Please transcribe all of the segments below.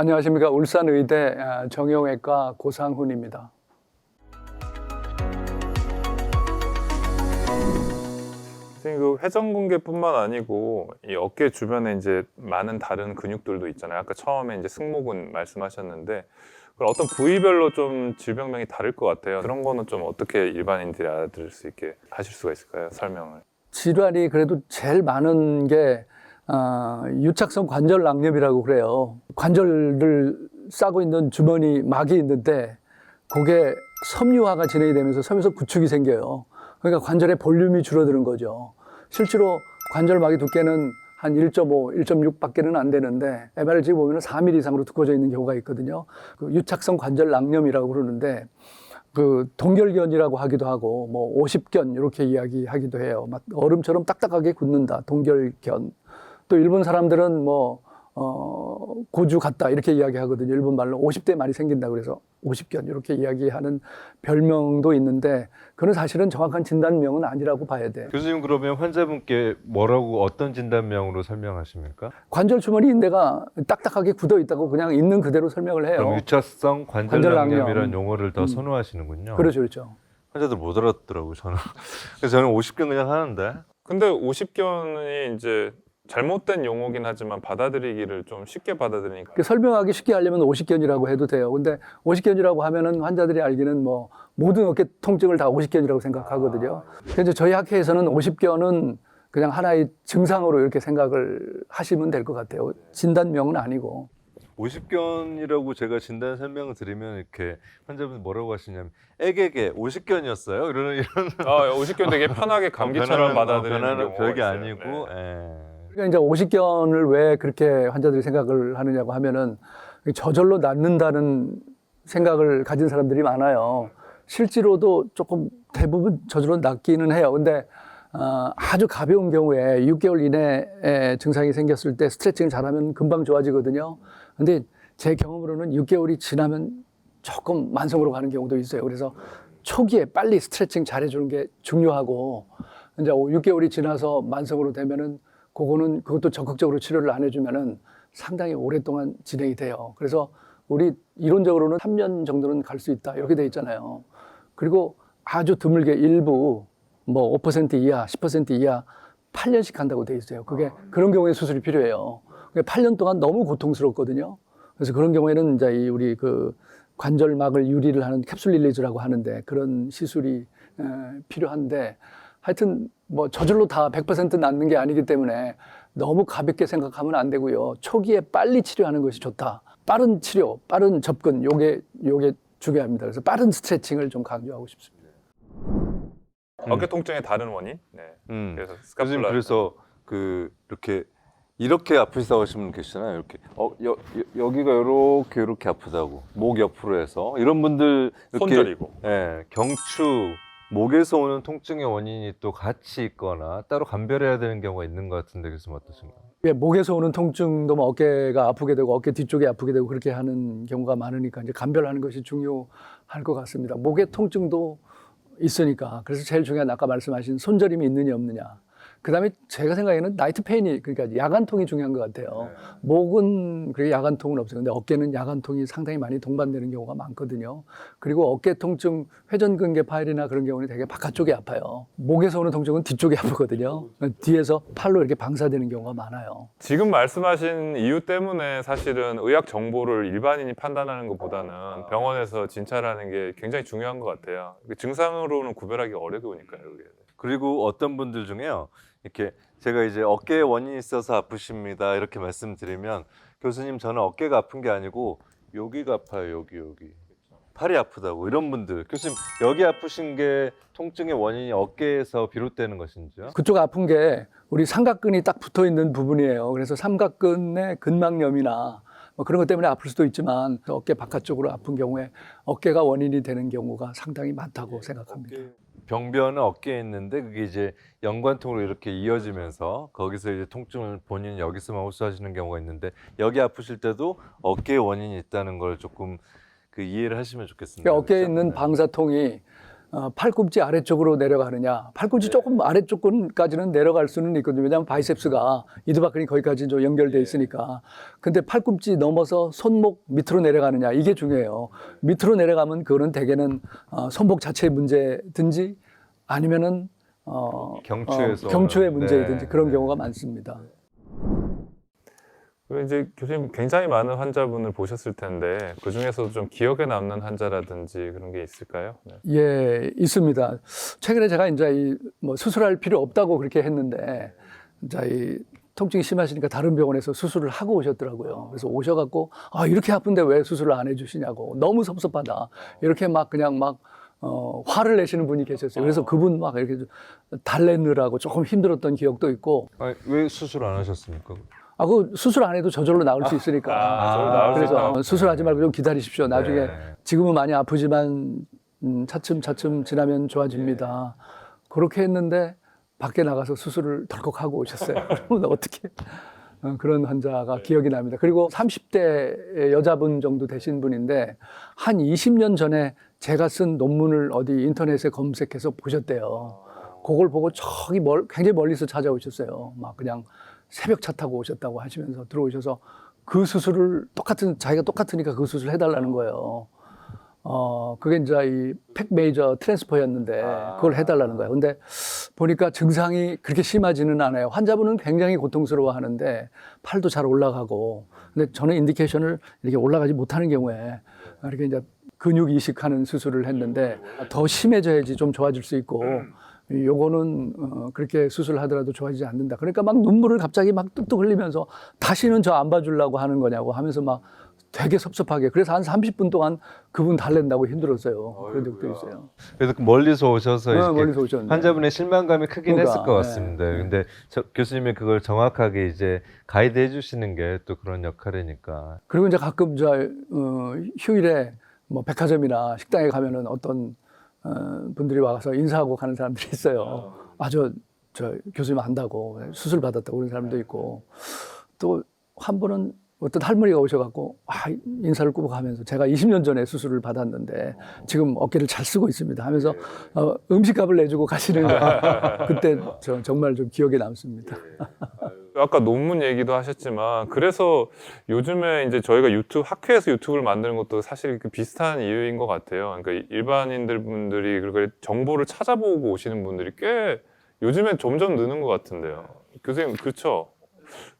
안녕하십니까 울산의대 아, 정형외과 고상훈입니다. 선생님 그 회전근개뿐만 아니고 이 어깨 주변에 이제 많은 다른 근육들도 있잖아요. 아까 처음에 이제 승모근 말씀하셨는데 그럼 어떤 부위별로 좀 질병명이 다를 것 같아요. 그런 거는 좀 어떻게 일반인들이 알아들을 수 있게 하실 수가 있을까요? 설명을. 질환이 그래도 제일 많은 게 아, 유착성 관절 낭염이라고 그래요. 관절을 싸고 있는 주머니 막이 있는데 그게 섬유화가 진행이 되면서 섬에서 구축이 생겨요. 그러니까 관절의 볼륨이 줄어드는 거죠. 실제로 관절막의 두께는 한 1.5, 1.6밖에는 안 되는데 찍어 보면 4mm 이상으로 두꺼워져 있는 경우가 있거든요. 그 유착성 관절 낭염이라고 그러는데 그 동결견이라고 하기도 하고 뭐 50견 이렇게 이야기하기도 해요. 막 얼음처럼 딱딱하게 굳는다. 동결견. 또 일본 사람들은 뭐 어, 고주 같다 이렇게 이야기하거든요. 일본 말로 50대 말이 생긴다 그래서 50견 이렇게 이야기하는 별명도 있는데 그는 사실은 정확한 진단명은 아니라고 봐야 돼. 교수님 그러면 환자분께 뭐라고 어떤 진단명으로 설명하십니까? 관절 주머니 인대가 딱딱하게 굳어 있다고 그냥 있는 그대로 설명을 해요. 그럼 유착성 관절낭염. 관절낭염이라는 용어를 더 음. 선호하시는군요. 그렇죠, 그렇죠. 환자들 못 알아듣더라고요, 저는. 그래서 저는 50견 그냥 하는데. 근데 50견이 이제 잘못된 용어긴 하지만 받아들이기를 좀 쉽게 받아들이니까 그 설명하기 쉽게 하려면 50견이라고 해도 돼요. 근데 50견이라고 하면은 환자들이 알기는 뭐 모든 어깨 통증을 다 50견이라고 생각하거든요. 그래서 저희 학회에서는 50견은 그냥 하나의 증상으로 이렇게 생각을 하시면 될 것 같아요. 진단명은 아니고. 50견이라고 제가 진단 설명을 드리면 이렇게 환자분이 뭐라고 하시냐면 애게게 50견이었어요. 이러는 이런 아, 50견 되게 편하게 감기처럼 변하는- 받아들이는 변하는 경우가 별게 있어요. 아니고 네. 예. 그러니까 이제 50견을 왜 그렇게 환자들이 생각을 하느냐고 하면은 저절로 낫는다는 생각을 가진 사람들이 많아요. 실제로도 조금 대부분 저절로 낫기는 해요. 근데 어, 아주 가벼운 경우에 6개월 이내에 증상이 생겼을 때 스트레칭을 잘하면 금방 좋아지거든요. 근데 제 경험으로는 6개월이 지나면 조금 만성으로 가는 경우도 있어요. 그래서 초기에 빨리 스트레칭 잘해주는 게 중요하고 이제 6개월이 지나서 만성으로 되면은 그거는 그것도 적극적으로 치료를 안 해주면은 상당히 오랫동안 진행이 돼요. 그래서 우리 이론적으로는 3년 정도는 갈 수 있다 이렇게 돼 있잖아요. 그리고 아주 드물게 일부 뭐 5% 이하, 10% 이하 8년씩 간다고 돼 있어요. 그게 그런 경우에 수술이 필요해요. 그게 8년 동안 너무 고통스럽거든요. 그래서 그런 경우에는 이제 이 우리 그 관절막을 유리를 하는 캡슐 릴리즈라고 하는데 그런 시술이 에, 필요한데 하여튼 뭐 저절로 다 100% 낫는 게 아니기 때문에 너무 가볍게 생각하면 안 되고요. 초기에 빨리 치료하는 것이 좋다. 빠른 치료, 빠른 접근, 요게 요게 중요합니다. 그래서 빠른 스트레칭을 좀 강조하고 싶습니다. 어깨 통증의 다른 원인? 네. 음. 그래서 스카플라 그래서 그 이렇게 이렇게 아프시다고 하시는 분 계시잖아요. 이렇게 어 여, 여, 기가 이렇게 이렇게 아프다고 목 옆으로 해서 이런 분들 이렇게 손절이고 예, 경추 목에서 오는 통증의 원인이 또 같이 있거나 따로 감별해야 되는 경우가 있는 것 같은데 교수님 어떠신가요? 예, 목에서 오는 통증도 뭐 어깨가 아프게 되고 어깨 뒤쪽이 아프게 되고 그렇게 하는 경우가 많으니까 이제 감별하는 것이 중요할 것 같습니다. 목의 통증도 있으니까 그래서 제일 중요한 아까 말씀하신 손저림이 있느냐 없느냐. 그다음에 제가 생각에는 나이트 페인이 그러니까 야간통이 중요한 것 같아요. 목은 그게 야간통은 없어요. 근데 어깨는 야간통이 상당히 많이 동반되는 경우가 많거든요. 그리고 어깨 통증, 회전근개 파열이나 그런 경우는 되게 바깥쪽이 아파요. 목에서 오는 통증은 뒤쪽이 아프거든요. 뒤에서 팔로 이렇게 방사되는 경우가 많아요. 지금 말씀하신 이유 때문에 사실은 의학 정보를 일반인이 판단하는 것보다는 병원에서 진찰하는 게 굉장히 중요한 것 같아요. 그 증상으로는 구별하기 어려우니까요. 그게. 그리고 어떤 분들 중에요. 이렇게 제가 이제 어깨에 원인이 있어서 아프십니다. 이렇게 말씀드리면 교수님 저는 어깨가 아픈 게 아니고 여기가 아파요. 여기 여기. 팔이 아프다고 이런 분들 교수님 여기 아프신 게 통증의 원인이 어깨에서 비롯되는 것인지요? 그쪽 아픈 게 우리 삼각근이 딱 붙어 있는 부분이에요. 그래서 삼각근의 근막염이나 뭐 그런 것 때문에 아플 수도 있지만 어깨 바깥쪽으로 아픈 경우에 어깨가 원인이 되는 경우가 상당히 많다고 생각합니다. 병변은 어깨에 있는데 그게 이제 연관통으로 이렇게 이어지면서 거기서 이제 통증을 본인 여기서만 호소하시는 경우가 있는데 여기 아프실 때도 어깨에 원인이 있다는 걸 조금 그 이해를 하시면 좋겠습니다. 그러니까 어깨에 그렇죠? 있는 네. 방사통이 어, 팔꿈치 아래쪽으로 내려가느냐. 팔꿈치 조금 아래쪽까지는 내려갈 수는 있거든요. 왜냐하면 바이셉스가 이두박근이 거기까지 좀 연결돼 있으니까. 근데 팔꿈치 넘어서 손목 밑으로 내려가느냐. 이게 중요해요. 밑으로 내려가면 그거는 대개는 어, 손목 자체의 문제든지 아니면은 어, 경추에서 어, 경추의 오는, 문제이든지 네, 그런 네. 경우가 많습니다. 그리고 이제 교수님 굉장히 많은 환자분을 보셨을 텐데 그 중에서도 좀 기억에 남는 환자라든지 그런 게 있을까요? 네. 예, 있습니다. 최근에 제가 이제 이 뭐 수술할 필요 없다고 그렇게 했는데 이제 이 통증이 심하시니까 다른 병원에서 수술을 하고 오셨더라고요. 그래서 오셔갖고 아 이렇게 아픈데 왜 수술을 안 해주시냐고 너무 섭섭하다 이렇게 막 그냥 막 어, 화를 내시는 분이 계셨어요. 그래서 그분 막 이렇게 좀 달래느라고 조금 힘들었던 기억도 있고 아니, 왜 수술 안 하셨습니까? 아, 그 수술 안 해도 저절로 나을 수 있으니까. 아, 저절로 수 그래서 있다. 수술하지 말고 좀 기다리십시오. 나중에 네. 지금은 많이 아프지만 음, 차츰 차츰 지나면 좋아집니다. 그렇게 했는데 밖에 나가서 수술을 덜컥 하고 오셨어요. 그러면 어떻게 어, 그런 환자가 기억이 납니다. 그리고 30대 여자분 정도 되신 분인데 한 20년 전에 제가 쓴 논문을 어디 인터넷에 검색해서 보셨대요. 그걸 보고 저기 멀, 굉장히 멀리서 찾아오셨어요. 막 그냥 새벽 차 타고 오셨다고 하시면서 들어오셔서 그 수술을 똑같은 자기가 똑같으니까 그 수술 해달라는 거예요. 어 그게 이제 이 팩 메이저 트랜스퍼였는데 그걸 해달라는 거예요. 근데 보니까 증상이 그렇게 심하지는 않아요. 환자분은 굉장히 고통스러워하는데 팔도 잘 올라가고 근데 저는 인디케이션을 이렇게 올라가지 못하는 경우에 이렇게 이제 근육 이식하는 수술을 했는데 더 심해져야지 좀 좋아질 수 있고 이 요거는 어, 그렇게 수술하더라도 좋아지지 않는다. 그러니까 막 눈물을 갑자기 막 뚝뚝 흘리면서 다시는 저 안 봐주려고 하는 거냐고 하면서 막 되게 섭섭하게 그래서 한 30분 동안 그분 달랜다고 힘들었어요. 그런 적도 있어요. 그래서 그 멀리서 오셔서 네, 멀리서 오셨는데. 환자분의 실망감이 크긴 그러니까, 했을 것 네. 같습니다. 근데 저, 교수님이 그걸 정확하게 이제 가이드 해 주시는 게 또 그런 역할이니까. 그리고 이제 가끔 저 어, 휴일에 뭐 백화점이나 식당에 가면은 어떤 어, 분들이 와서 인사하고 가는 사람들이 있어요. 아. 저 저 교수님 안다고 수술 받았다고 그런 사람도 있고. 또 한 분은 어떤 할머니가 오셔갖고 아 인사를 꾸벅 하면서 제가 20년 전에 수술을 받았는데 지금 어깨를 잘 쓰고 있습니다 하면서 어, 음식값을 내주고 가시는 거 그때 저 정말 좀 기억에 남습니다. 아까 논문 얘기도 하셨지만 그래서 요즘에 이제 저희가 유튜브 학회에서 유튜브를 만드는 것도 사실 그 비슷한 이유인 것 같아요. 그러니까 일반인들 분들이 그리고 정보를 찾아보고 오시는 분들이 꽤 요즘엔 점점 느는 것 같은데요. 교수님 그렇죠?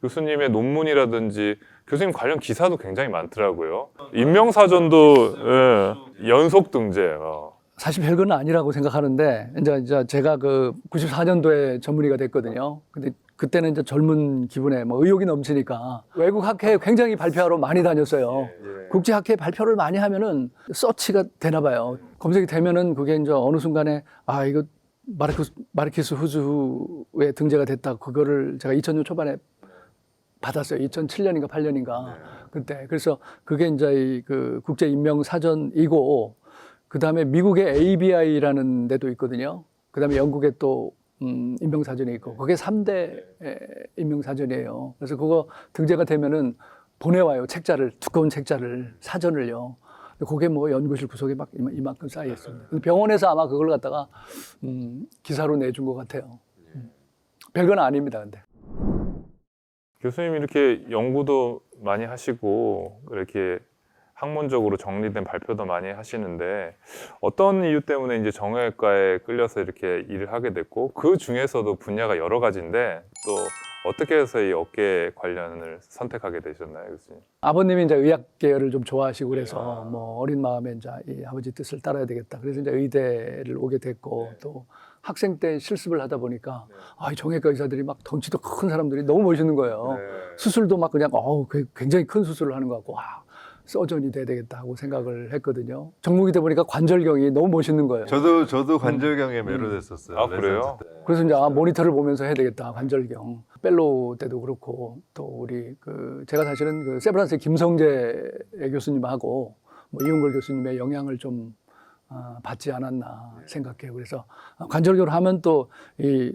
교수님의 논문이라든지 교수님 관련 기사도 굉장히 많더라고요. 인명사전도 예, 연속 등재. 어. 사실 별건 아니라고 생각하는데 이제 제가 그 94년도에 전문의가 됐거든요. 근데 그때는 이제 젊은 기분에 뭐 의욕이 넘치니까 외국 학회에 굉장히 발표하러 많이 다녔어요. 국제 학회 발표를 많이 하면은 서치가 되나 봐요. 검색이 되면은 그게 이제 어느 순간에 아 이거 마르크스 마르키스 후즈후에 등재가 됐다. 그거를 제가 2000년 초반에 받았어요. 2007년인가 8년인가 그때. 그래서 그게 이제 이그 국제 인명 사전이고 그 다음에 미국의 ABI라는 데도 있거든요. 그 다음에 영국에 또 음, 인명사전이 있고 그게 3대 인명사전이에요. 그래서 그거 등재가 되면은 보내와요. 책자를 두꺼운 책자를 사전을요. 그게 뭐 연구실 구석에 막 이만- 이만큼 쌓여 있습니다. 병원에서 아마 그걸 갖다가 음, 기사로 내준 것 같아요. 음. 별건 아닙니다. 근데. 교수님 이렇게 연구도 많이 하시고 이렇게 학문적으로 정리된 발표도 많이 하시는데 어떤 이유 때문에 이제 정형외과에 끌려서 이렇게 일을 하게 됐고 그 중에서도 분야가 여러 가지인데 또 어떻게 해서 이 어깨 관련을 선택하게 되셨나요, 교수님? 아버님이 이제 의학 계열을 좀 좋아하시고 그래서 뭐 어린 마음에 이제 이 아버지 뜻을 따라야 되겠다. 그래서 이제 의대를 오게 됐고 또 학생 때 실습을 하다 보니까 아, 이 정형외과 의사들이 막 덩치도 큰 사람들이 너무 멋있는 거예요. 수술도 막 그냥 어우 그- 굉장히 큰 수술을 하는 것 같고 와 서전이 돼야 되겠다 하고 생각을 했거든요. 정목이 돼 보니까 관절경이 너무 멋있는 거예요. 저도 저도 관절경에 매료됐었어요. 아, 그래요? 때. 그래서 이제 아, 모니터를 보면서 해야 되겠다 관절경 펠로 때도 그렇고 또 우리 그 제가 사실은 그 세브란스 김성재 교수님하고 뭐 이용걸 교수님의 영향을 좀 아, 받지 않았나 생각해요. 그래서 아, 관절경을 하면 또 이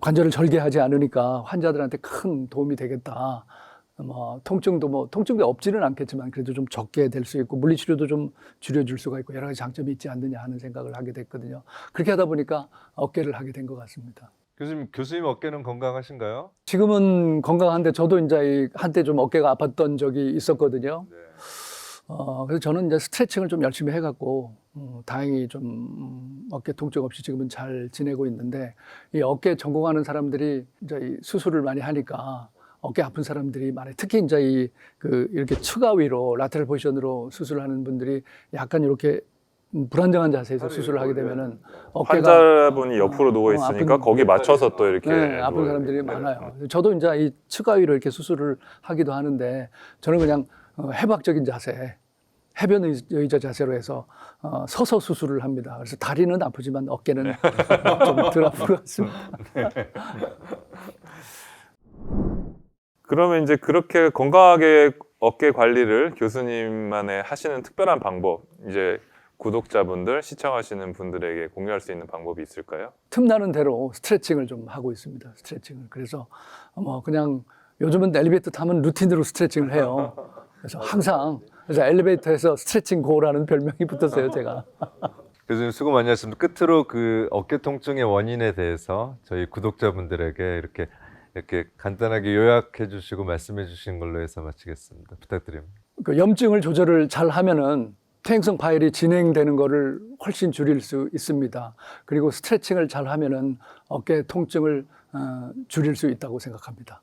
관절을 절개하지 않으니까 환자들한테 큰 도움이 되겠다. 뭐 통증도 뭐 통증이 없지는 않겠지만 그래도 좀 적게 될 수 있고 물리치료도 좀 줄여줄 수가 있고 여러 가지 장점이 있지 않느냐 하는 생각을 하게 됐거든요. 그렇게 하다 보니까 어깨를 하게 된 것 같습니다. 교수님 교수님 어깨는 건강하신가요? 지금은 건강한데 저도 이제 이 한때 좀 어깨가 아팠던 적이 있었거든요. 네. 어, 그래서 저는 이제 스트레칭을 좀 열심히 해갖고, 어, 다행히 좀 음, 어깨 통증 없이 지금은 잘 지내고 있는데, 이 어깨 전공하는 사람들이 이제 이 수술을 많이 하니까, 어깨 아픈 사람들이 많아요. 특히 이제 이, 그, 이렇게 추가 위로, 라테럴 포지션으로 수술을 하는 분들이 약간 이렇게 음, 불안정한 자세에서 수술을 하게 되면은 어깨가 환자분이 옆으로 누워 어, 있으니까 아픈- 거기 맞춰서 또 이렇게 네, 아픈 사람들이 되니까. 많아요. 저도 이제 이 측가위로 이렇게 수술을 하기도 하는데 저는 그냥 어, 해박적인 자세, 해변 의- 의자 자세로 해서 어, 서서 수술을 합니다. 그래서 다리는 아프지만 어깨는 네. 좀덜 아픈 것 같습니다. 그러면 이제 그렇게 건강하게 어깨 관리를 교수님만의 하시는 특별한 방법 이제 구독자분들 시청하시는 분들에게 공유할 수 있는 방법이 있을까요? 틈나는 대로 스트레칭을 좀 하고 있습니다. 스트레칭을. 그래서 뭐 그냥 요즘은 엘리베이터 타면 루틴으로 스트레칭을 해요. 그래서 항상 그래서 엘리베이터에서 스트레칭 고라는 별명이 붙었어요, 제가. 교수님 수고 많이 하셨습니다. 끝으로 그 어깨 통증의 원인에 대해서 저희 구독자분들에게 이렇게 이렇게 간단하게 요약해 주시고 말씀해 주신 걸로 해서 마치겠습니다. 부탁드립니다. 그 염증을 조절을 잘 하면은 퇴행성 파열이 진행되는 거를 훨씬 줄일 수 있습니다. 그리고 스트레칭을 잘 하면은 어깨 통증을 어, 줄일 수 있다고 생각합니다.